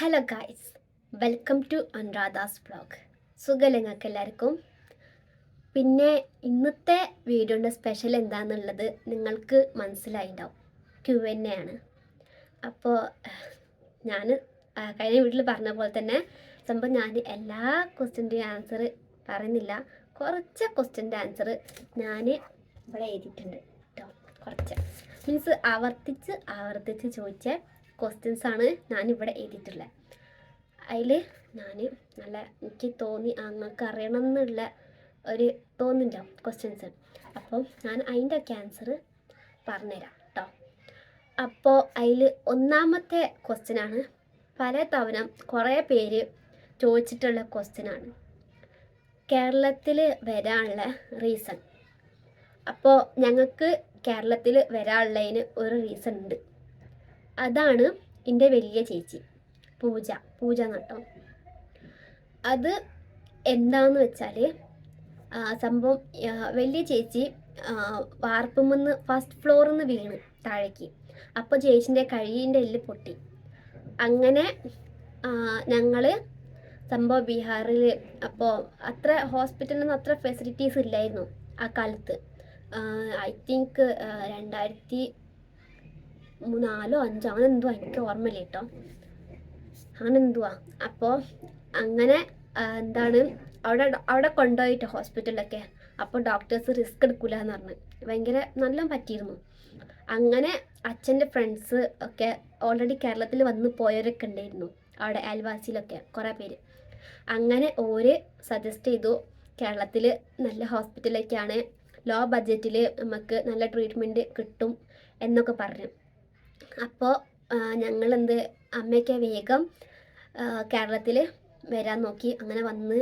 Hello guys welcome to അനുരാധാസ് blog സുഖം നിങ്ങൾക്ക് എല്ലാവർക്കും? പിന്നെ ഇന്നത്തെ വീഡിയോന്റെ സ്പെഷ്യൽ എന്താണെന്നുള്ളത് നിങ്ങൾക്ക് മനസ്സിലായിണ്ടാവും. ക്യു എൻ എ ആണ്. അപ്പോൾ ഞാൻ കഴിഞ്ഞ വീട്ടിൽ പറഞ്ഞ പോലെ തന്നെ സംഭവം ഞാൻ എല്ലാ ക്വസ്റ്റ്യന്റെയും ആൻസർ പറയുന്നില്ല. കുറച്ച് ക്വസ്റ്റ്യന്റെ ആൻസർ ഞാൻ ഇവിടെ എഴുതിയിട്ടുണ്ട് കേട്ടോ കുറച്ച്. മീൻസ് ആവർത്തിച്ച് ആവർത്തിച്ച് ചോദിച്ച. ക്വസ്റ്റ്യൻസ് ആണ് ഞാനിവിടെ എഴുതിയിട്ടുള്ളത് അതിൽ ഞാൻ നല്ല എനിക്ക് തോന്നി അങ്ങക്ക് അറിയണം എന്നുള്ള ഒരു തോന്നുന്നുണ്ടാവും ക്വസ്റ്റ്യൻസ് അപ്പം ഞാൻ അതിന്റെ ഒക്കെ ആൻസർ പറഞ്ഞുതരാം കേട്ടോ അപ്പോൾ അതിൽ ഒന്നാമത്തെ ക്വസ്റ്റ്യനാണ് പല തവണ കുറേ പേര് ചോദിച്ചിട്ടുള്ള ക്വസ്റ്റ്യനാണ് കേരളത്തിൽ വരാനുള്ള റീസൺ അപ്പോൾ ഞങ്ങൾക്ക് കേരളത്തിൽ വരാനുള്ളതിന് ഒരു റീസൺ ഉണ്ട്. അതാണ് എന്റെ വലിയ ചേച്ചി പൂജ പൂജ നട്ടോ. അത് എന്താന്ന് വെച്ചാൽ സംഭവം വലിയ ചേച്ചി വാർപ്പുമെന്ന് ഫസ്റ്റ് ഫ്ലോറിൽ നിന്ന് വീണ് താഴേക്ക്. അപ്പോൾ ചേച്ചിന്റെ കഴിയിന്റെ എല്ല് പൊട്ടി. അങ്ങനെ ഞങ്ങൾ സംഭവം ബീഹാറിൽ അപ്പോൾ അത്ര ഹോസ്പിറ്റലിനൊന്നും അത്ര ഫെസിലിറ്റീസ് ഇല്ലായിരുന്നു ആ കാലത്ത്. ഐ തിങ്ക് രണ്ടായിരത്തി നാലോ അഞ്ചോ അങ്ങനെ എന്തുവാ എനിക്ക് ഓർമ്മയില്ല കേട്ടോ. അങ്ങനെ എന്തുവാ അപ്പോൾ അങ്ങനെ എന്താണ് അവിടെ അവിടെ കൊണ്ടുപോയിട്ട് ഹോസ്പിറ്റലിലൊക്കെ. അപ്പോൾ ഡോക്ടേഴ്സ് റിസ്ക് എടുക്കില്ല എന്ന് പറഞ്ഞു. ഭയങ്കര നല്ല പറ്റിയിരുന്നു. അങ്ങനെ അച്ഛന്റെ ഫ്രണ്ട്സ് ഒക്കെ ഓൾറെഡി കേരളത്തിൽ വന്ന് പോയവരൊക്കെ ഉണ്ടായിരുന്നു. അവിടെ അയൽവാസിയിലൊക്കെ കുറേ പേര്. അങ്ങനെ ഓര് സജസ്റ്റ് ചെയ്തു കേരളത്തിൽ നല്ല ഹോസ്പിറ്റലൊക്കെയാണ് ലോ ബഡ്ജറ്റിൽ നമുക്ക് നല്ല ട്രീറ്റ്മെന്റ് കിട്ടും എന്നൊക്കെ പറഞ്ഞു. അപ്പോൾ ഞങ്ങളെന്ത് അമ്മയൊക്കെ വേഗം കേരളത്തിൽ വരാൻ നോക്കി. അങ്ങനെ വന്ന്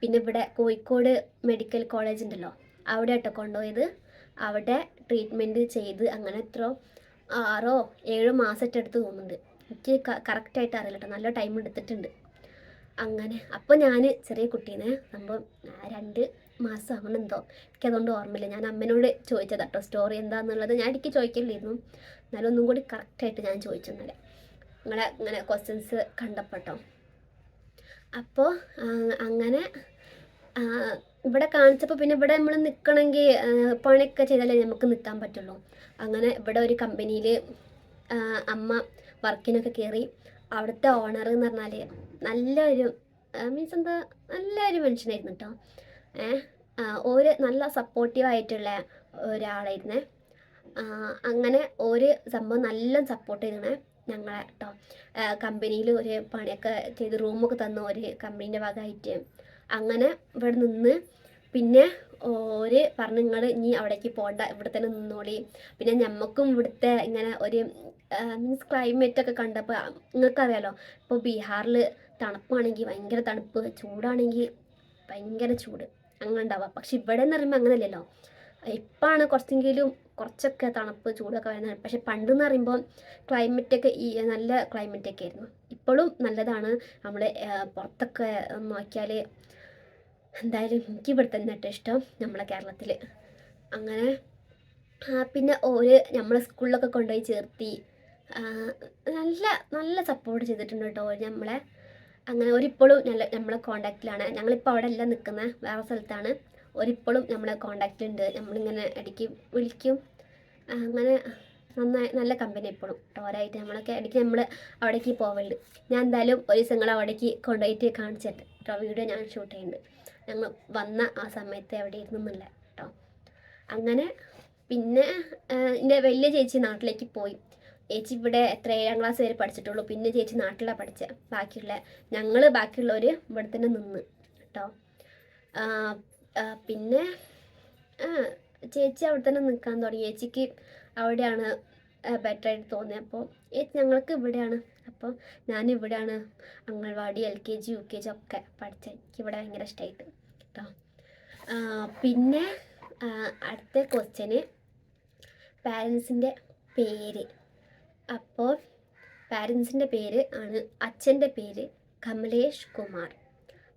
പിന്നെ ഇവിടെ കോഴിക്കോട് മെഡിക്കൽ കോളേജ് ഉണ്ടല്ലോ അവിടെ ആട്ടോ കൊണ്ടുപോയത്. അവിടെ ട്രീറ്റ്മെന്റ് ചെയ്ത് അങ്ങനെ എത്ര ആറോ ഏഴോ മാസമായിട്ട് എടുത്ത് തോന്നുന്നുണ്ട്. എനിക്ക് കറക്റ്റായിട്ട് അറിയില്ല കേട്ടോ നല്ല ടൈം എടുത്തിട്ടുണ്ട്. അങ്ങനെ അപ്പോൾ ഞാൻ ചെറിയ കുട്ടീനെ സംഭവം രണ്ട് മാസം അങ്ങനെ എന്തോ എനിക്കതുകൊണ്ട് ഓർമ്മയില്ല. ഞാൻ അമ്മനോട് ചോദിച്ചത് കേട്ടോ സ്റ്റോറി എന്താണെന്നുള്ളത് ഞാൻ എനിക്ക് ചോദിക്കില്ലായിരുന്നു എന്നാലും ഒന്നും കൂടി കറക്റ്റായിട്ട് ഞാൻ ചോദിച്ചു ഇന്നലെ. നിങ്ങളെ ഇങ്ങനെ ക്വസ്റ്റ്യൻസ് കണ്ടപ്പെട്ടോ. അപ്പോൾ അങ്ങനെ ഇവിടെ കാണിച്ചപ്പോൾ പിന്നെ ഇവിടെ നമ്മൾ നിൽക്കണമെങ്കിൽ പണിയൊക്കെ ചെയ്താലേ നമുക്ക് നിൽക്കാൻ പറ്റുള്ളൂ. അങ്ങനെ ഇവിടെ ഒരു കമ്പനിയിൽ അമ്മ വർക്കിനൊക്കെ കയറി അവിടുത്തെ ഓണർ എന്ന് പറഞ്ഞാൽ നല്ലൊരു മീൻസ് എന്താ നല്ലൊരു മനുഷ്യനായിരുന്നു കേട്ടോ ഒരു നല്ല സപ്പോർട്ടീവായിട്ടുള്ള ഒരാളായിരുന്നേ. അങ്ങനെ ഒരു സംഭവം നല്ല സപ്പോർട്ട് ചെയ്തണേ ഞങ്ങളെ കേട്ടോ കമ്പനിയിൽ ഒരു പണിയൊക്കെ ചെയ്ത് റൂമൊക്കെ തന്ന ഒരു കമ്പനീന്റെ ഭാഗമായിട്ട്. അങ്ങനെ ഇവിടെ നിന്ന് പിന്നെ ഓര് പറഞ്ഞു നിങ്ങൾ ഇനി അവിടേക്ക് പോകണ്ട ഇവിടെ തന്നെ നിന്നോളി. പിന്നെ ഞമ്മക്കും ഇവിടുത്തെ ഇങ്ങനെ ഒരു മീൻസ് ക്ലൈമറ്റ് ഒക്കെ കണ്ടപ്പോൾ നിങ്ങൾക്കറിയാലോ ഇപ്പോൾ ബീഹാറിൽ തണുപ്പാണെങ്കിൽ ഭയങ്കര തണുപ്പ് ചൂടാണെങ്കിൽ ഭയങ്കര ചൂട്. അങ്ങനെ ഉണ്ടാവുക പക്ഷെ ഇവിടെ എന്ന് പറയുമ്പോൾ അങ്ങനെയല്ലല്ലോ. ഇപ്പോഴാണ് കുറച്ചെങ്കിലും കുറച്ചൊക്കെ തണുപ്പ് ചൂടൊക്കെ വരുന്നത്. പക്ഷെ പണ്ട് എന്ന് പറയുമ്പോൾ ക്ലൈമറ്റൊക്കെ ഈ നല്ല ക്ലൈമറ്റൊക്കെ ആയിരുന്നു. ഇപ്പോഴും നല്ലതാണ്. നമ്മൾ പുറത്തൊക്കെ നോക്കിയാൽ എന്തായാലും എനിക്ക് ഇവിടെ തന്നെ ഏറ്റവും ഇഷ്ടം നമ്മളെ കേരളത്തിൽ അങ്ങനെ പിന്നെ ഒരു നമ്മളെ സ്കൂളിലൊക്കെ കൊണ്ടുപോയി ചേർത്തി നല്ല നല്ല സപ്പോർട്ട് ചെയ്തിട്ടുണ്ട് കേട്ടോ നമ്മളെ. അങ്ങനെ ഒരിപ്പോഴും നല്ല നമ്മളെ കോണ്ടാക്റ്റിലാണ് ഞങ്ങളിപ്പോൾ അവിടെ അല്ല നിൽക്കുന്നത് വേറെ സ്ഥലത്താണ്. ഒരിപ്പോഴും നമ്മളെ കോണ്ടാക്റ്റിലുണ്ട് നമ്മളിങ്ങനെ ഇടയ്ക്ക് വിളിക്കും. അങ്ങനെ നന്നായി നല്ല കമ്പനി എപ്പോഴും ഓരായിട്ട് നമ്മളൊക്കെ ഇടയ്ക്ക് നമ്മൾ അവിടേക്ക് പോവലുണ്ട്. ഞാൻ എന്തായാലും ഒരു ദിവസം അവിടേക്ക് കൊണ്ടുപോയിട്ട് കാണിച്ചിട്ട് കേട്ടോ വീഡിയോ ഞാൻ ഷൂട്ട് ചെയ്യുന്നുണ്ട്. ഞങ്ങൾ വന്ന ആ സമയത്ത് എവിടെ ഇരുന്നില്ല കേട്ടോ അങ്ങനെ പിന്നെ എന്റെ വലിയ ചേച്ചി നാട്ടിലേക്ക് പോയി. ചേച്ചി ഇവിടെ എത്ര ഏഴാം ക്ലാസ് വരെ പഠിച്ചിട്ടുള്ളൂ. പിന്നെ ചേച്ചി നാട്ടിലാണ് പഠിച്ചത് ബാക്കിയുള്ള ഞങ്ങൾ ബാക്കിയുള്ളവർ ഇവിടെ തന്നെ നിന്ന്. കേട്ടോ. പിന്നെ ചേച്ചി അവിടെ തന്നെ നിൽക്കാൻ തുടങ്ങി. ചേച്ചിക്ക് അവിടെയാണ് ബെറ്റർ ആയിട്ട് തോന്നിയത് അപ്പോൾ ചേച്ചി ഞങ്ങൾക്ക് ഇവിടെയാണ്. അപ്പോൾ ഞാൻ ഇവിടെയാണ് anganwadi L K G U K G ഒക്കെ പഠിച്ചത് എനിക്ക് ഇവിടെ ഭയങ്കര ഇഷ്ടമായിട്ട് കേട്ടോ. പിന്നെ അടുത്ത ക്വസ്റ്റ്യന് പാരൻസിന്റെ പേര്. അപ്പോൾ പാരൻസിന്റെ പേര് ആണ് അച്ഛന്റെ പേര് കമലേഷ് കുമാർ.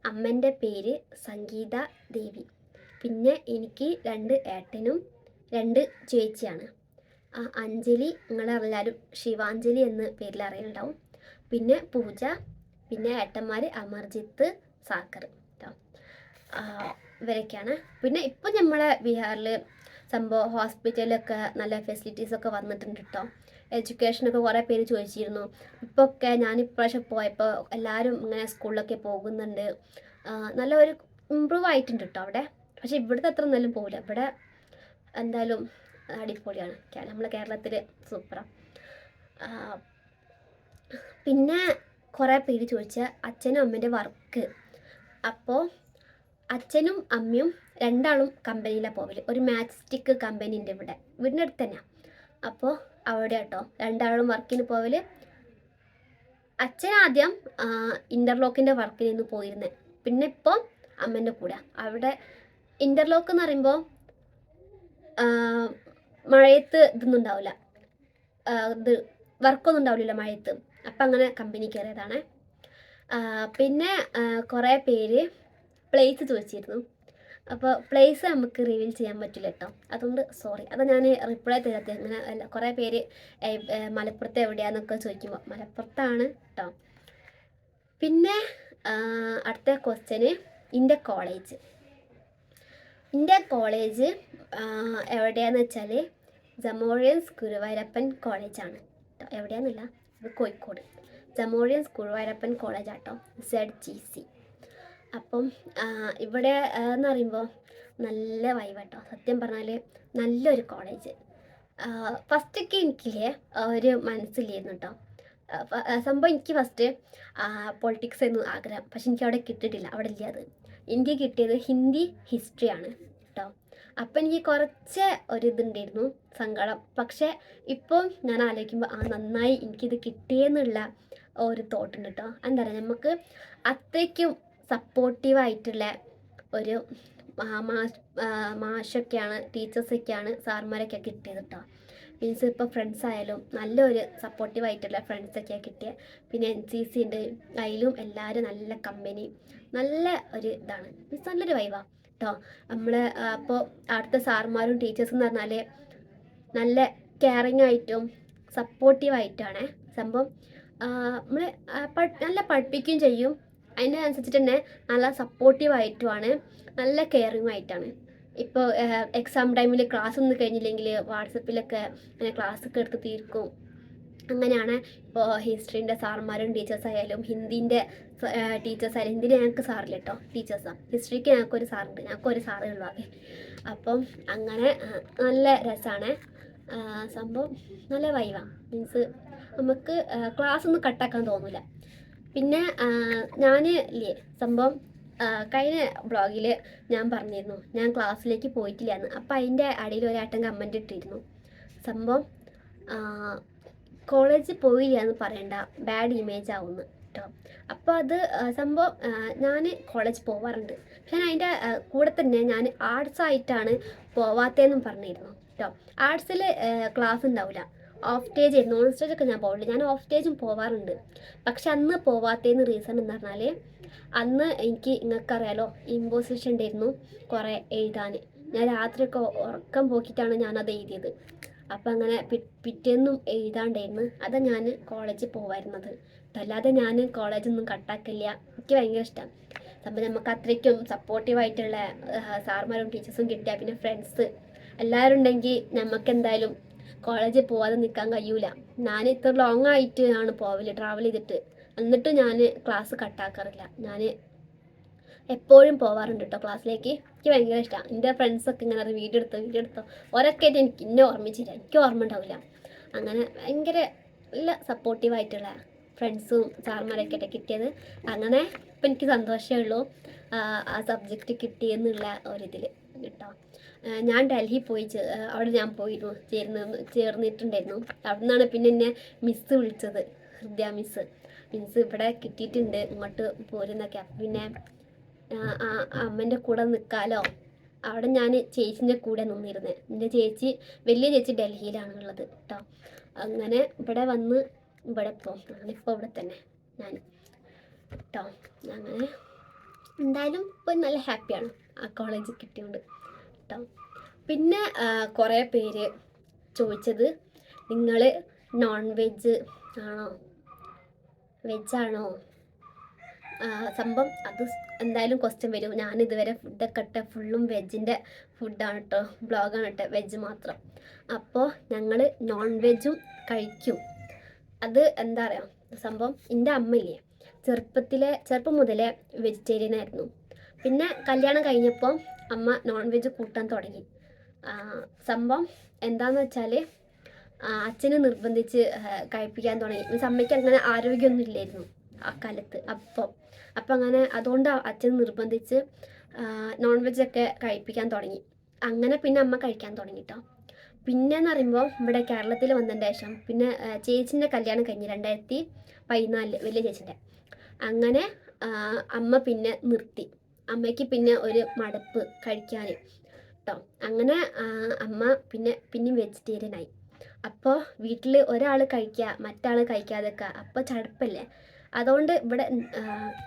അമ്മന്റെ പേര് സംഗീത ദേവി. പിന്നെ എനിക്ക് രണ്ട് ഏട്ടനും രണ്ട് ചേച്ചിയാണ്. ആ, അഞ്ജലി നിങ്ങളെല്ലാവരും ശിവാഞ്ജലി എന്ന പേരിൽ അറിയുന്നുണ്ടാവും. പിന്നെ പൂജ പിന്നെ ഏട്ടന്മാർ അമർജിത്ത് സാക്കർ കേട്ടോ ഇവരൊക്കെയാണ്. പിന്നെ ഇപ്പം നമ്മളെ ബീഹാറിൽ സംഭവം ഹോസ്പിറ്റലൊക്കെ നല്ല ഫെസിലിറ്റീസൊക്കെ വന്നിട്ടുണ്ട് കേട്ടോ എഡ്യൂക്കേഷനൊക്കെ കുറേ പേര് ചോദിച്ചിരുന്നു. ഇപ്പോൾ ഒക്കെ ഞാൻ ഇപ്രാവശ്യം പോയപ്പോൾ എല്ലാവരും ഇങ്ങനെ സ്കൂളിലൊക്കെ പോകുന്നുണ്ട്. നല്ല ഒരു ഇമ്പ്രൂവ് ആയിട്ടുണ്ട് കേട്ടോ അവിടെ. പക്ഷേ ഇവിടുത്തെ അത്ര ഒന്നും പോകില്ല ഇവിടെ എന്തായാലും അടിപൊളിയാണ്. നമ്മളെ കേരളത്തിൽ സൂപ്പറാണ് പിന്നെ കുറേ പേര് ചോദിച്ച അച്ഛനും അമ്മേന്റെ വർക്ക് അപ്പോൾ അച്ഛനും അമ്മയും രണ്ടാളും കമ്പനിയിലാണ് പോവില്ല ഒരു മാച്ച് സ്റ്റിക്ക് കമ്പനി ഉണ്ട് ഇവിടെ. വീടിന്റെ അടുത്ത് തന്നെയാണ് അപ്പോൾ അവിടെ കേട്ടോ രണ്ടാളും വർക്കിന് പോവൽ. അച്ഛൻ ആദ്യം ഇന്റർലോക്കിന്റെ വർക്കിന് ഇന്ന് പോയിരുന്നത് പിന്നെ ഇപ്പോൾ അമ്മേന്റെ കൂടെ. അവിടെ ഇന്റർലോക്ക് എന്ന് പറയുമ്പോൾ മഴയത്ത് ഇതൊന്നും ഉണ്ടാവില്ല ഇത് വർക്കൊന്നും ഉണ്ടാവില്ല മഴയത്ത്. അപ്പം അങ്ങനെ കമ്പനി കയറിയതാണ് പിന്നെ കുറേ പേര് പ്ലേസ് ചോദിച്ചിരുന്നു. അപ്പോൾ പ്ലേസ് നമുക്ക് റിവീൽ ചെയ്യാൻ പറ്റില്ല കേട്ടോ അതുകൊണ്ട് സോറി അത് ഞാൻ റിപ്ലൈ തരാത്തത് അങ്ങനെ അല്ല കുറേ പേര് മലപ്പുറത്ത് എവിടെയാന്നൊക്കെ ചോദിക്കുമ്പോൾ മലപ്പുറത്താണ് കേട്ടോ പിന്നെ അടുത്ത ക്വസ്റ്റ്യന് ഇന്റെ കോളേജ് ഇന്റെ കോളേജ് എവിടെയാന്ന് വെച്ചാൽ ജമോറിയൻസ് ഗുരുവായൂരപ്പൻ കോളേജാണ് കേട്ടോ എവിടെയാന്നില്ല? ഇത് കോഴിക്കോട്. ജമോറിയൻസ് ഗുരുവായൂരപ്പൻ കോളേജാട്ടോ സെഡ് ജി സി അപ്പം ഇവിടെ എന്ന് പറയുമ്പോൾ നല്ല വൈബ് കേട്ടോ സത്യം പറഞ്ഞാൽ നല്ലൊരു കോളേജ് ഫസ്റ്റൊക്കെ എനിക്കില്ലേ ഒരു മനസ്സിലായിരുന്നു കേട്ടോ സംഭവം എനിക്ക് ഫസ്റ്റ് പൊളിറ്റിക്സ് എന്ന് ആഗ്രഹം. പക്ഷെ എനിക്ക് അവിടെ കിട്ടിയിട്ടില്ല. അവിടെ ഇല്ല അത്. എനിക്ക് കിട്ടിയത് ഹിന്ദി ഹിസ്റ്ററിയാണ് കേട്ടോ അപ്പം എനിക്ക് കുറച്ച് ഒരു ഇതുണ്ടായിരുന്നു സങ്കടം. പക്ഷേ ഇപ്പം ഞാൻ ആലോചിക്കുമ്പോൾ ആ നന്നായി എനിക്കിത് കിട്ടിയെന്നുള്ള ഒരു തോട്ടുണ്ട് കേട്ടോ എന്താ പറയുക നമുക്ക് അത്രയ്ക്കും സപ്പോർട്ടീവായിട്ടുള്ള ഒരു മാഷ് മാഷൊക്കെയാണ് ടീച്ചേഴ്സൊക്കെയാണ് സാർമാരൊക്കെ കിട്ടിയത് കേട്ടോ മീൻസ് ഇപ്പോൾ ഫ്രണ്ട്സ് ആയാലും നല്ലൊരു സപ്പോർട്ടീവായിട്ടുള്ള ഫ്രണ്ട്സൊക്കെയാണ് കിട്ടിയത് പിന്നെ എൻ സി സി ഉണ്ട് അതിലും എല്ലാവരും നല്ല കമ്പനി നല്ല ഒരു ഇതാണ്. മീൻസ് നല്ലൊരു വൈവാണ് കേട്ടോ നമ്മൾ അപ്പോൾ അവിടുത്തെ സാർമാരും ടീച്ചേഴ്സും എന്ന് പറഞ്ഞാൽ നല്ല കെയറിങ് ആയിട്ടും സപ്പോർട്ടീവായിട്ടാണ് സംഭവം നമ്മൾ നല്ല പഠിപ്പിക്കുകയും ചെയ്യും. അതിന്റെ അനുസരിച്ചിട്ട് തന്നെ നല്ല സപ്പോർട്ടീവായിട്ടുമാണ് നല്ല കെയറിങ് ആയിട്ടാണ് ഇപ്പോൾ എക്സാം ടൈമിൽ ക്ലാസ് ഒന്നും കഴിഞ്ഞില്ലെങ്കിൽ വാട്സപ്പിലൊക്കെ അങ്ങനെ ക്ലാസ് ഒക്കെ എടുത്ത് തീർക്കും. അങ്ങനെയാണ് ഇപ്പോൾ ഹിസ്റ്ററിന്റെ സാർമാരും ടീച്ചേഴ്സ് ആയാലും ഹിന്ദീന്റെ ടീച്ചേഴ്സ് ആയാലും ഹിന്ദിയിൽ ഞങ്ങൾക്ക് സാറില്ല കേട്ടോ ടീച്ചേഴ്സാണ് ഹിസ്റ്ററിക്ക് ഞങ്ങൾക്കൊരു സാറുണ്ട് ഞങ്ങൾക്കൊരു സാറേ ഉള്ളൂ അപ്പം അങ്ങനെ നല്ല രസമാണ് സംഭവം നല്ല വൈവാണ് മീൻസ് നമുക്ക് ക്ലാസ് ഒന്നും കട്ടാക്കാൻ തോന്നില്ല പിന്നെ ഞാൻ സംഭവം കഴിഞ്ഞ ബ്ലോഗിൽ ഞാൻ പറഞ്ഞിരുന്നു ഞാൻ ക്ലാസ്സിലേക്ക് പോയിട്ടില്ല എന്ന് അപ്പം അതിന്റെ അടിയിൽ ഒരാട്ടൻ കമന്റ് ഇട്ടിരുന്നു. സംഭവം കോളേജിൽ പോയില്ല എന്ന് പറയണ്ട ബാഡ് ഇമേജ് ആവുമെന്ന് കേട്ടോ അപ്പോൾ അത് സംഭവം ഞാൻ കോളേജ് പോവാറുണ്ട്. ഞാൻ അതിന്റെ കൂടെ തന്നെ ഞാൻ ആർട്സ് ആയിട്ടാണ് പോവാത്തതെന്നും പറഞ്ഞിരുന്നു കേട്ടോ ആർട്സിൽ ക്ലാസ് ഉണ്ടാവില്ല ഓഫ് സ്റ്റേജ് നോൺ സ്റ്റേജ് ഒക്കെ ഞാൻ പോകില്ല ഞാൻ ഓഫ് സ്റ്റേജും പോവാറുണ്ട്. പക്ഷെ അന്ന് പോവാത്തതിന് റീസൺ എന്ന് പറഞ്ഞാൽ അന്ന് എനിക്ക് നിങ്ങൾക്കറിയാലോ ഇമ്പോസിഷൻ ഉണ്ടായിരുന്നു കുറേ എഴുതാൻ ഞാൻ രാത്രിയൊക്കെ ഉറക്കം പോക്കിയിട്ടാണ് ഞാനത് എഴുതിയത്. അപ്പം അങ്ങനെ പിറ്റേന്നും എഴുതാണ്ടായിരുന്നു. അതാണ് ഞാൻ കോളേജിൽ പോവായിരുന്നത്. അതല്ലാതെ ഞാൻ കോളേജൊന്നും കട്ടാക്കില്ല എനിക്ക് ഭയങ്കര ഇഷ്ടമാണ് അപ്പം നമുക്ക് അത്രയ്ക്കും സപ്പോർട്ടീവായിട്ടുള്ള സാർമാരും ടീച്ചേഴ്സും കിട്ടിയ പിന്നെ ഫ്രണ്ട്സ് എല്ലാവരും ഉണ്ടെങ്കിൽ നമുക്ക് എന്തായാലും കോളേജിൽ പോവാതെ നിൽക്കാൻ കഴിയൂല. ഞാൻ ഇത്ര ലോങ് ആയിട്ട് ആണ് പോവൽ ട്രാവൽ ചെയ്തിട്ട്. എന്നിട്ട് ഞാൻ ക്ലാസ് കട്ടാക്കാറില്ല ഞാൻ എപ്പോഴും പോവാറുണ്ട് കേട്ടോ ക്ലാസ്സിലേക്ക് എനിക്ക് ഭയങ്കര ഇഷ്ടമാണ് എന്റെ ഫ്രണ്ട്സൊക്കെ ഇങ്ങനെ അത് വീഡിയോ എടുത്തോ വീഡിയോ എടുത്തോ ഒരൊക്കെ ആയിട്ട് എനിക്ക് ഇന്നെ ഓർമ്മിച്ചില്ല. എനിക്ക് ഓർമ്മ ഉണ്ടാവില്ല. അങ്ങനെ ഭയങ്കര നല്ല സപ്പോർട്ടീവായിട്ടുള്ള ഫ്രണ്ട്സും സാർമാരൊക്കെ ആയിട്ട് കിട്ടിയത്. അങ്ങനെ ഇപ്പം എനിക്ക് സന്തോഷമേ ഉള്ളൂ ആ, സബ്ജക്റ്റ് കിട്ടിയെന്നുള്ള ഒരിതിൽ കേട്ടോ ഞാൻ ഡൽഹി പോയി അവിടെ ഞാൻ പോയിരുന്നു ചേർന്ന് ചേർന്നിട്ടുണ്ടായിരുന്നു. അവിടെ നിന്നാണ് പിന്നെ എന്നെ മിസ്സ് വിളിച്ചത് ഹൃദയ മിസ് മിസ് ഇവിടെ കിട്ടിയിട്ടുണ്ട് ഇങ്ങോട്ട് പോരുന്നൊക്കെ. അപ്പം പിന്നെ അമ്മന്റെ കൂടെ നിൽക്കാലോ അവിടെ ഞാൻ ചേച്ചിന്റെ കൂടെ നിന്നിരുന്നത് എന്റെ ചേച്ചി വലിയ ചേച്ചി ഡൽഹിയിലാണ് ഉള്ളത് കേട്ടോ അങ്ങനെ ഇവിടെ വന്ന് ഇവിടെ ഇപ്പോൾ ഞാനിപ്പോൾ ഇവിടെ തന്നെ. ഞാൻ കേട്ടോ അങ്ങനെ. എന്തായാലും ഇപ്പോൾ നല്ല ഹാപ്പിയാണ് ആ കോളേജ് കിട്ടിയോണ്ട്. കേട്ടോ. പിന്നെ കുറേ പേര് ചോദിച്ചത് നിങ്ങൾ നോൺ വെജ് ആണോ? വെജാണോ? സംഭവം അത് എന്തായാലും ക്വസ്റ്റ്യൻ വരും. ഞാൻ ഇതുവരെ ഫുഡൊക്കെ ഇട്ട ഫുള്ളും വെജിന്റെ ഫുഡാണ് കേട്ടോ ബ്ലോഗാണ് കേട്ടോ വെജ് മാത്രം. അപ്പോൾ ഞങ്ങൾ നോൺ വെജും കഴിക്കും. അത് എന്താ പറയുക സംഭവം എന്റെ അമ്മയില്ലേ ചെറുപ്പത്തിലെ ചെറുപ്പം മുതലേ വെജിറ്റേറിയൻ ആയിരുന്നു. പിന്നെ കല്യാണം കഴിഞ്ഞപ്പോൾ അമ്മ നോൺ വെജ് കൂട്ടാൻ തുടങ്ങി. സംഭവം എന്താന്ന് വെച്ചാൽ അച്ഛനെ നിർബന്ധിച്ച് കഴിപ്പിക്കാൻ തുടങ്ങി. മീൻസ് അമ്മയ്ക്ക് അങ്ങനെ ആരോഗ്യമൊന്നും ഇല്ലായിരുന്നു ആ കാലത്ത് അപ്പം. അപ്പം അങ്ങനെ അതുകൊണ്ട് അച്ഛൻ നിർബന്ധിച്ച് നോൺ വെജൊക്കെ കഴിപ്പിക്കാൻ തുടങ്ങി. അങ്ങനെ പിന്നെ അമ്മ കഴിക്കാൻ തുടങ്ങി പിന്നെ എന്ന് പറയുമ്പോൾ ഇവിടെ കേരളത്തിൽ വന്നതിന് ശേഷം പിന്നെ ചേച്ചിന്റെ കല്യാണം കഴിഞ്ഞ് രണ്ടായിരത്തി പതിനാലിൽ വലിയ ചേച്ചിന്റെ അങ്ങനെ അമ്മ പിന്നെ നിർത്തി. അമ്മയ്ക്ക് പിന്നെ ഒരു മടുപ്പ് കഴിക്കാൻ കേട്ടോ അങ്ങനെ അമ്മ പിന്നെ പിന്നെ വെജിറ്റേറിയൻ ആയി. അപ്പോൾ വീട്ടിൽ ഒരാൾ കഴിക്കുക മറ്റാൾ കഴിക്കാതൊക്കെ അപ്പോൾ ചടുപ്പല്ലേ? അതുകൊണ്ട് ഇവിടെ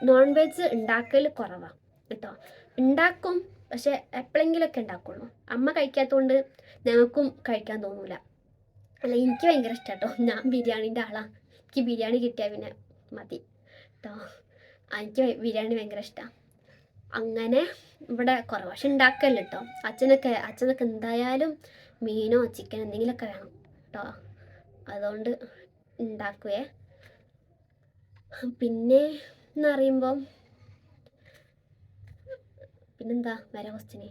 നോൺ വെജ് ഉണ്ടാക്കൽ കുറവാണ് കേട്ടോ ഉണ്ടാക്കും പക്ഷെ എപ്പോഴെങ്കിലൊക്കെ ഉണ്ടാക്കുള്ളൂ. അമ്മ കഴിക്കാത്തതുകൊണ്ട് ഞങ്ങൾക്കും കഴിക്കാൻ തോന്നൂല. അല്ല എനിക്ക് ഭയങ്കര ഇഷ്ടമാണ് കേട്ടോ ഞാൻ ബിരിയാണീന്റെ ആളാണ് എനിക്ക് ബിരിയാണി കിട്ടിയാൽ പിന്നെ മതി. കേട്ടോ എനിക്ക് ബിരിയാണി ഭയങ്കര ഇഷ്ടമാണ് അങ്ങനെ ഇവിടെ കുറേ പക്ഷെ ഉണ്ടാക്കല്ല കേട്ടോ അച്ഛനൊക്കെ അച്ഛനൊക്കെ എന്തായാലും മീനോ ചിക്കൻ എന്തെങ്കിലുമൊക്കെ വേണം കേട്ടോ അതുകൊണ്ട് ഉണ്ടാക്കുവേ. പിന്നെ എന്ന് പറയുമ്പം പിന്നെന്താ വേറെ ക്വസ്റ്റ്യന്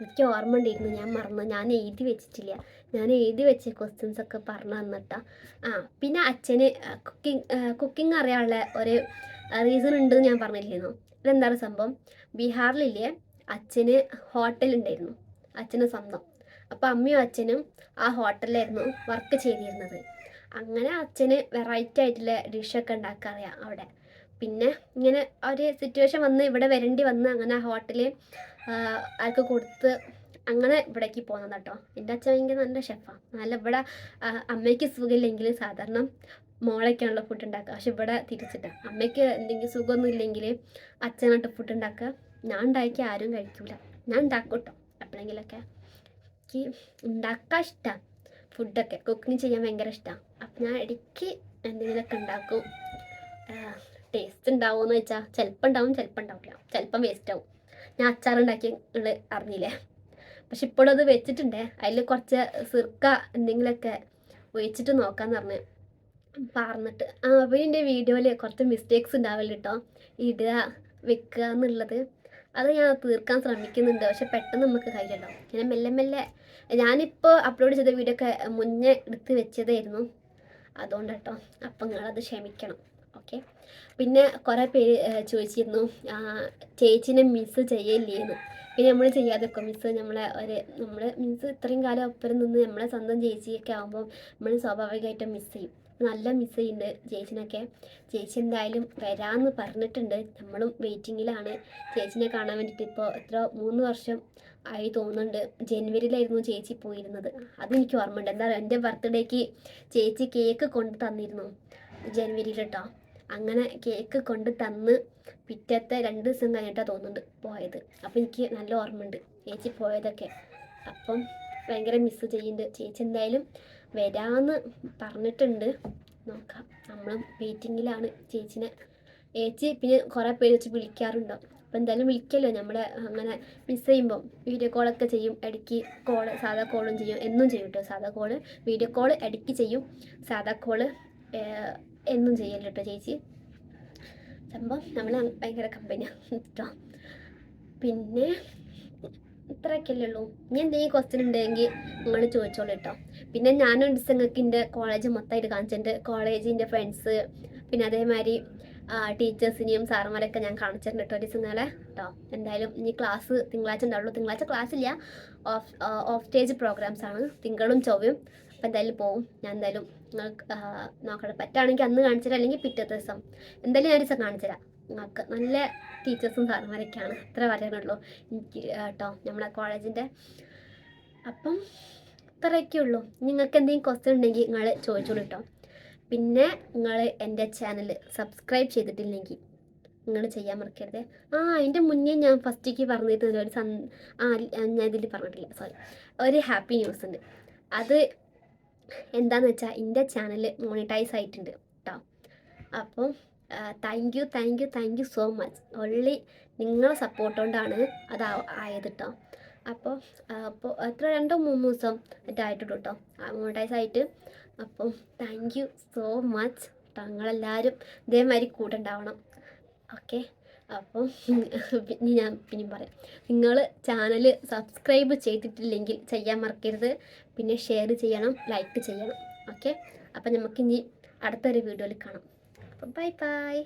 എനിക്ക് ഓർമ്മ ഉണ്ടായിരുന്നു. ഞാൻ മറന്നു. ഞാൻ എഴുതി വെച്ചിട്ടില്ല. ഞാൻ എഴുതി വെച്ച ക്വസ്റ്റ്യൻസ് ഒക്കെ പറഞ്ഞു തന്നിട്ടാ. ആ പിന്നെ അച്ഛന് കുക്കിംഗ് കുക്കിംഗ് അറിയാനുള്ള ഒരു റീസൺ ഉണ്ടെന്ന് ഞാൻ പറഞ്ഞില്ലായിരുന്നു ഇതെന്താണ് സംഭവം? ബീഹാറിലില്ലേ അച്ഛന് ഹോട്ടലുണ്ടായിരുന്നു അച്ഛന് സ്വന്തം. അപ്പോൾ അമ്മയും അച്ഛനും ആ ഹോട്ടലിലായിരുന്നു വർക്ക് ചെയ്തിരുന്നത്. അങ്ങനെ അച്ഛന് വെറൈറ്റി ആയിട്ടുള്ള ഡിഷൊക്കെ ഉണ്ടാക്കാറിയാം അവിടെ. പിന്നെ ഇങ്ങനെ ഒരു സിറ്റുവേഷൻ വന്ന് ഇവിടെ വരേണ്ടി വന്ന് അങ്ങനെ ആ ഹോട്ടലിൽ ആൾക്ക് കൊടുത്ത് അങ്ങനെ ഇവിടേക്ക് പോകുന്നത് കേട്ടോ. എന്റെ അച്ഛൻ ഭയങ്കര നല്ല ഷെഫാണ് നല്ല ഇവിടെ അമ്മയ്ക്ക് സുഖമില്ലെങ്കിൽ സാധാരണ മോളൊക്കെയാണല്ലോ ഫുഡ് ഉണ്ടാക്കുക. പക്ഷെ ഇവിടെ തിരിച്ചിട്ടാണ് അമ്മയ്ക്ക് എന്തെങ്കിലും സുഖമൊന്നും ഇല്ലെങ്കിൽ അച്ഛനായിട്ട് ഫുഡ് ഉണ്ടാക്കുക. ഞാൻ ഉണ്ടാക്കി ആരും കഴിക്കൂല. ഞാൻ ഉണ്ടാക്കും കേട്ടോ. എപ്പോഴെങ്കിലൊക്കെ എനിക്ക് ഉണ്ടാക്കാൻ ഇഷ്ടമാണ് ഫുഡൊക്കെ കുക്കിംഗ് ചെയ്യാൻ ഭയങ്കര ഇഷ്ടമാണ് അപ്പം ഞാൻ ഇടയ്ക്ക് എന്തെങ്കിലുമൊക്കെ ഉണ്ടാക്കും. ടേസ്റ്റ് ഉണ്ടാവുമെന്ന് വെച്ചാൽ ചിലപ്പോൾ ഉണ്ടാവും ചിലപ്പോൾ ഉണ്ടാവില്ല. ചിലപ്പം വേസ്റ്റ് ആവും. ഞാൻ അച്ചാറുണ്ടാക്കി നിങ്ങൾ അറിഞ്ഞില്ലേ? പക്ഷെ ഇപ്പോഴും അത് വെച്ചിട്ടുണ്ട്. അതിൽ കുറച്ച് സിർക്ക എന്തെങ്കിലുമൊക്കെ ഒഴിച്ചിട്ട് നോക്കാന്ന് പറഞ്ഞ് പറഞ്ഞിട്ട് ആ അപ്പോൾ എന്റെ വീഡിയോയിൽ കുറച്ച് മിസ്റ്റേക്സ് ഉണ്ടാവില്ല കേട്ടോ ഇടുക വെക്കുക എന്നുള്ളത്. അത് ഞാൻ തീർക്കാൻ ശ്രമിക്കുന്നുണ്ട്. പക്ഷെ പെട്ടെന്ന് നമുക്ക് കഴിയല്ലോ. ഞാൻ മെല്ലെ മെല്ലെ ഞാനിപ്പോൾ അപ്ലോഡ് ചെയ്ത വീഡിയോ ഒക്കെ മുന്നേ എടുത്ത് വെച്ചതായിരുന്നു. അതുകൊണ്ട് കേട്ടോ അപ്പം നിങ്ങളത് ക്ഷമിക്കണം. ഓക്കെ? പിന്നെ കുറേ പേര് ചോദിച്ചിരുന്നു. ചേച്ചിനെ മിസ് ചെയ്യല്ലേന്ന്. പിന്നെ നമ്മൾ ചെയ്യാതെ നിൽക്കും മിസ് നമ്മളെ ഒരു നമ്മൾ മീൻസ് ഇത്രയും കാലം ഒപ്പരം നിന്ന് നമ്മളെ സ്വന്തം ചേച്ചിയൊക്കെ ആകുമ്പോൾ നമ്മൾ സ്വാഭാവികമായിട്ടും മിസ് ചെയ്യും. നല്ല മിസ് ചെയ്യുന്നുണ്ട് ചേച്ചിനൊക്കെ. ചേച്ചി എന്തായാലും വരാമെന്ന് പറഞ്ഞിട്ടുണ്ട്. നമ്മളും വെയിറ്റിങ്ങിലാണ് ചേച്ചിനെ കാണാൻ വേണ്ടിയിട്ട് ഇപ്പോൾ എത്ര മൂന്ന് വർഷം ആയി തോന്നുന്നുണ്ട്. ജനുവരിയിലായിരുന്നു ചേച്ചി പോയിരുന്നത്. അതെനിക്ക് ഓർമ്മയുണ്ട്. എന്താ എന്റെ ബർത്ത്ഡേക്ക് ചേച്ചി കേക്ക് കൊണ്ട് തന്നിരുന്നു. ജനുവരിയിൽ കേട്ടോ അങ്ങനെ കേക്ക് കൊണ്ട് തന്ന് പിറ്റത്തെ രണ്ട് ദിവസം കഴിഞ്ഞിട്ടാണ് തോന്നുന്നുണ്ട് പോയത്. അപ്പോൾ എനിക്ക് നല്ല ഓർമ്മയുണ്ട് ചേച്ചി പോയതൊക്കെ. അപ്പം ഭയങ്കര മിസ്സ് ചെയ്യുന്നുണ്ട്. ചേച്ചി എന്തായാലും വരാമെന്ന് പറഞ്ഞിട്ടുണ്ട്. നോക്കാം. നമ്മളും വെയിറ്റിങ്ങിലാണ് ചേച്ചിനെ. ചേച്ചി പിന്നെ കുറേ പേര് വെച്ച് വിളിക്കാറുണ്ടോ? അപ്പം എന്തായാലും വിളിക്കല്ലോ നമ്മളെ അങ്ങനെ മിസ് ചെയ്യുമ്പം. വീഡിയോ കോളൊക്കെ ചെയ്യും ഇടയ്ക്ക് കോൾ സാധാ കോളും ചെയ്യും. എന്നും ചെയ്യും കേട്ടോ. സാധാ കോൾ വീഡിയോ കോൾ ഇടയ്ക്ക് ചെയ്യും. സാധാ കോൾ എന്നും ചെയ്യല്ലോ കേട്ടോ ചേച്ചി. സംഭവം നമ്മൾ ഭയങ്കര കമ്പനിയാണ് കേട്ടോ പിന്നെ ഇത്രയൊക്കെയല്ലേ ഉള്ളൂ. ഇനി എന്തെങ്കിലും ക്വസ്റ്റ്യൻ ഉണ്ടെങ്കിൽ നിങ്ങൾ ചോദിച്ചോളൂ കേട്ടോ പിന്നെ ഞാനും ഡിസങ്ങൾക്ക് എന്റെ കോളേജ് മൊത്തമായിട്ട് കാണിച്ചിട്ടുണ്ട് കോളേജിന്റെ ഫ്രണ്ട്സ് പിന്നെ അതേമാതിരി ടീച്ചേഴ്സിനെയും സാറുമാരൊക്കെ ഞാൻ കാണിച്ചിട്ടുണ്ട് കേട്ടോ ഡിസങ്ങളെ കേട്ടോ എന്തായാലും ഇനി ക്ലാസ് തിങ്കളാഴ്ച ഉണ്ടാവുള്ളൂ. തിങ്കളാഴ്ച ക്ലാസ് ഇല്ല. ഓഫ് ഓഫ് സ്റ്റേജ് പ്രോഗ്രാംസ് ആണ്. തിങ്കളും ചൊവ്വയും. അപ്പം എന്തായാലും പോവും. ഞാൻ എന്തായാലും നിങ്ങൾക്ക് നോക്കണം പറ്റുകയാണെങ്കിൽ അന്ന് കാണിച്ചുതരാം അല്ലെങ്കിൽ പിറ്റത്തെ ദിവസം. എന്തായാലും ഞാൻ ദിവസം ദിവസം കാണിച്ചുതരാം നിങ്ങൾക്ക് നല്ല ടീച്ചേഴ്സും സാറുമാരൊക്കെയാണ്. അത്ര പറയാനുള്ളൂ. എനിക്ക് കേട്ടോ നമ്മളെ കോളേജിന്റെ. അപ്പം ഇത്രയൊക്കെ ഉള്ളൂ. നിങ്ങൾക്ക് എന്തെങ്കിലും ക്വസ്റ്റ്യൻ ഉണ്ടെങ്കിൽ നിങ്ങൾ ചോദിച്ചോളൂ കേട്ടോ പിന്നെ നിങ്ങൾ എന്റെ ചാനൽ സബ്സ്ക്രൈബ് ചെയ്തിട്ടില്ലെങ്കിൽ നിങ്ങൾ ചെയ്യാൻ മറക്കരുത്. ആ അതിന്റെ മുന്നേ ഞാൻ ഫസ്റ്റിക്ക് പറഞ്ഞിരുന്നത് ഒരു സന് ആ ഞാൻ ഇതിൽ പറഞ്ഞിട്ടില്ല. സോറി ഒരു ഹാപ്പി ന്യൂസ് ഉണ്ട്. അത് എന്താന്ന് വെച്ചാൽ എന്റെ ചാനൽ മോണിറ്റൈസ് ആയിട്ടുണ്ട് കേട്ടോ അപ്പം thank you thank you thank you so much only നിങ്ങളെ സപ്പോർട്ട് കൊണ്ടാണ് അത് ആയത് കേട്ടോ അപ്പോൾ അപ്പോൾ എത്ര രണ്ടോ മൂന്ന് ദിവസം ഇതായിട്ടുള്ളൂ കേട്ടോ മോണിറ്റൈസ് ആയിട്ട്. അപ്പോൾ താങ്ക് യു സോ മച്ച് കേട്ടോ നിങ്ങളെല്ലാവരും ഇതേമാതിരി കൂടെ ഉണ്ടാവണം ഓക്കെ അപ്പം പിന്നെ ഞാൻ പിന്നെ പറയാം. നിങ്ങൾ ചാനൽ സബ്സ്ക്രൈബ് ചെയ്തിട്ടില്ലെങ്കിൽ ചെയ്യാൻ മറക്കരുത്. പിന്നെ ഷെയർ ചെയ്യണം ലൈക്ക് ചെയ്യണം. ഓക്കെ? അപ്പം നമുക്കിനി അടുത്തൊരു വീഡിയോയിൽ കാണാം. അപ്പം ബൈ ബൈ.